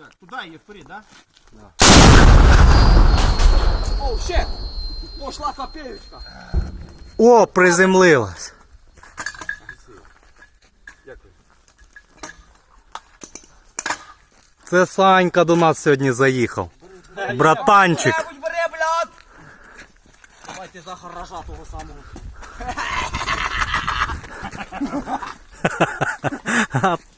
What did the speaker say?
Так, е, туда ее вперед, да? Да. О, ще! Пошла копеечка. О, приземлилась. Це Санька до нас сьогодні заїхав. Братанчик. Давайте за гаража того самого.